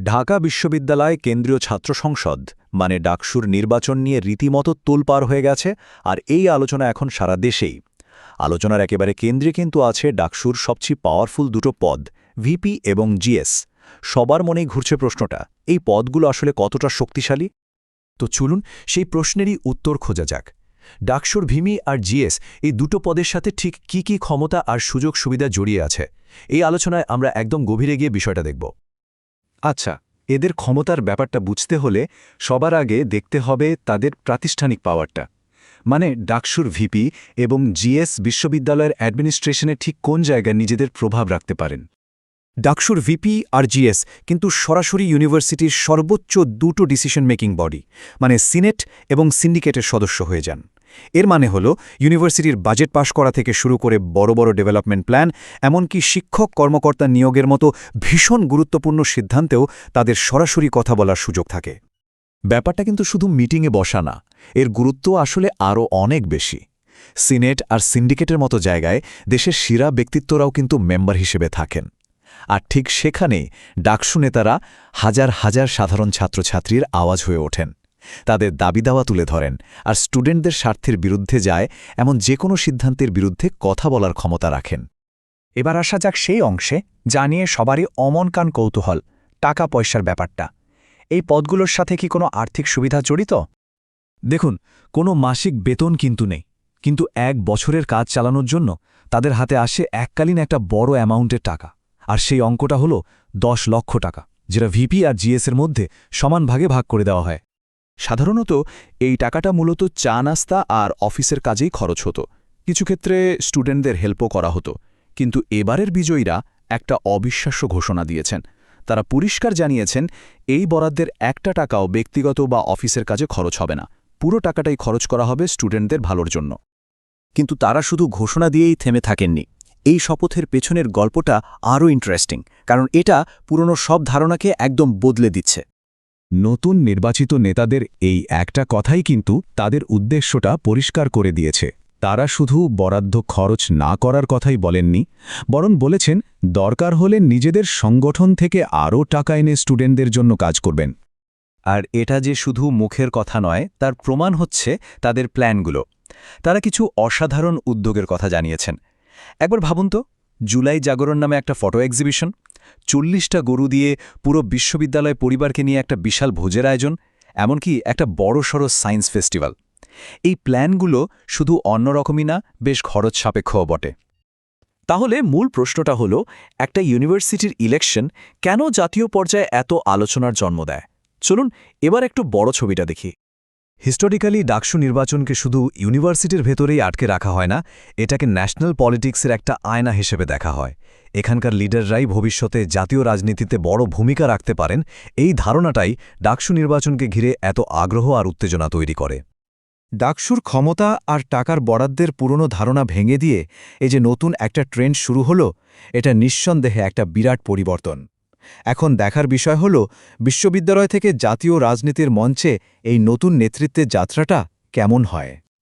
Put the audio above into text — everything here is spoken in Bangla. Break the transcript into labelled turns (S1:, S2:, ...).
S1: ঢাকা বিশ্ববিদ্যালয় কেন্দ্রীয় ছাত্র সংসদ মানে ডাকসুর নির্বাচন নিয়ে রীতিমতো তোলপার হয়ে গেছে, আর এই আলোচনা এখন সারা দেশেই। আলোচনার একেবারে কেন্দ্রে কিন্তু আছে ডাকসুর সবচেয়ে পাওয়ারফুল দুটো পদ, ভিপি এবং জিএস। সবার মনেই ঘুরছে প্রশ্নটা, এই পদগুলো আসলে কতটা শক্তিশালী?
S2: তো চলুন সেই প্রশ্নেরই উত্তর খোঁজা যাক। ডাকসুর ভিমি আর জিএস এই দুটো পদের সাথে ঠিক কি কি ক্ষমতা আর সুযোগ সুবিধা জড়িয়ে আছে, এই আলোচনায় আমরা একদম গভীরে গিয়ে বিষয়টা দেখব।
S3: আচ্ছা এদের ক্ষমতার ব্যাপারটা বুঝতে হলে সবার আগে দেখতে হবে তাদের প্রাতিষ্ঠানিক পাওয়ারটা। মানে ডাকসুর ভিপি এবং জিএস বিশ্ববিদ্যালয়ের অ্যাডমিনিস্ট্রেশনে ঠিক কোন জায়গায় নিজেদের প্রভাব রাখতে পারেন।
S2: ডাকসুর ভিপি আর জিএস কিন্তু সরাসরি ইউনিভার্সিটির সর্বোচ্চ দুটো ডিসিশন মেকিং বডি মানে সিনেট এবং সিন্ডিকেটের সদস্য হয়ে যান। এর মানে হল, ইউনিভার্সিটির বাজেট পাশ করা থেকে শুরু করে বড় বড় ডেভেলপমেন্ট প্ল্যান, এমনকি শিক্ষক কর্মকর্তা নিয়োগের মতো ভীষণ গুরুত্বপূর্ণ সিদ্ধান্তেও তাদের সরাসরি কথা বলার সুযোগ থাকে।
S1: ব্যাপারটা কিন্তু শুধু মিটিংয়ে বসা না, এর গুরুত্ব আসলে আরও অনেক বেশি। সিনেট আর সিন্ডিকেটের মতো জায়গায় দেশের সেরা ব্যক্তিত্বরাও কিন্তু মেম্বার হিসেবে থাকেন। আর ঠিক সেখানেই ডাকসু নেতারা হাজার হাজার সাধারণ ছাত্রছাত্রীর আওয়াজ হয়ে ওঠেন। তাদের দাবি দাওয়া তুলে ধরেন আর স্টুডেন্টদের স্বার্থের বিরুদ্ধে যায় এমন যে কোনো সিদ্ধান্তের বিরুদ্ধে কথা বলার ক্ষমতা রাখেন।
S4: এবার আসা যাক সেই অংশে যা নিয়ে সবারই অমন কান কৌতূহল টাকা পয়সার ব্যাপারটা। এই পদগুলোর সাথে কি কোনো আর্থিক সুবিধা জড়িত?
S2: দেখুন, কোনো মাসিক বেতন কিন্তু নেই। কিন্তু এক বছরের কাজ চালানোর জন্য তাদের হাতে আসে এককালীন একটা বড় অ্যামাউন্টের টাকা। আর সেই অঙ্কটা হল দশ লক্ষ টাকা, যেটা ভিপি আর জিএসের মধ্যে সমান ভাগে ভাগ করে দেওয়া হয়।
S1: সাধারণত এই টাকাটা মূলত চা নাস্তা আর অফিসের কাজেই খরচ হতো। কিছু ক্ষেত্রে স্টুডেন্টদের হেল্পও করা হতো। কিন্তু এবারের বিজয়ীরা একটা অবিশ্বাস্য ঘোষণা দিয়েছেন। তারা পরিষ্কার জানিয়েছেন, এই বরাদ্দের একটা টাকাও ব্যক্তিগত বা অফিসের কাজে খরচ হবে না। পুরো টাকাটাই খরচ করা হবে স্টুডেন্টদের ভালোর জন্য। কিন্তু তারা শুধু ঘোষণা দিয়েই থেমে থাকেননি। এই শপথের পেছনের গল্পটা আরও ইন্টারেস্টিং কারণ এটা পুরনো সব ধারণাকে একদম বদলে দিচ্ছে।
S3: নতুন নির্বাচিত নেতাদের এই একটা কথাই কিন্তু তাদের উদ্দেশ্যটা পরিষ্কার করে দিয়েছে। তারা শুধু বরাদ্দ খরচ না করার কথাই বলেননি, বরং বলেছেন দরকার হলে নিজেদের সংগঠন থেকে আরও টাকা এনে স্টুডেন্টদের জন্য কাজ করবেন।
S1: আর এটা যে শুধু মুখের কথা নয়, তার প্রমাণ হচ্ছে তাদের প্ল্যানগুলো। তারা কিছু অসাধারণ উদ্যোগের কথা জানিয়েছেন। একবার ভাবুন তো, জুলাই জাগরণ নামে একটা ফটো এক্সিবিশন চল্লিশটা গরু দিয়ে পুরো বিশ্ববিদ্যালয় পরিবারকে নিয়ে একটা বিশাল ভোজের আয়োজন, এমনকি একটা বড়সড় সায়েন্স ফেস্টিভ্যাল এই প্ল্যানগুলো শুধু অন্যরকমই না, বেশ খরচ সাপেক্ষও বটে। তাহলে মূল প্রশ্নটা হলো, একটা ইউনিভার্সিটির ইলেকশন কেন জাতীয় পর্যায়ে এত আলোচনার জন্ম দেয়? চলুন এবার একটু বড় ছবিটা দেখি।
S2: হিস্টোরিক্যালি ডাকসু নির্বাচনকে শুধু ইউনিভার্সিটির ভেতরেই আটকে রাখা হয় না, এটাকে ন্যাশনাল পলিটিক্সের একটা আয়না হিসেবে দেখা হয়। এখানকার লিডাররাই ভবিষ্যতে জাতীয় রাজনীতিতে বড় ভূমিকা রাখতে পারেন, এই ধারণাটাই ডাকসু নির্বাচনকে ঘিরে এত আগ্রহ আর উত্তেজনা তৈরি করে।
S3: ডাকসুর ক্ষমতা আর টাকার বরাদ্দের পুরনো ধারণা ভেঙে দিয়ে এই যে নতুন একটা ট্রেন্ড শুরু হলো, এটা নিঃসন্দেহে একটা বিরাট পরিবর্তন। এখন দেখার বিষয় হল, বিশ্ববিদ্যালয় থেকে জাতীয় রাজনীতির মঞ্চে এই নতুন নেতৃত্বের যাত্রাটা কেমন হয়?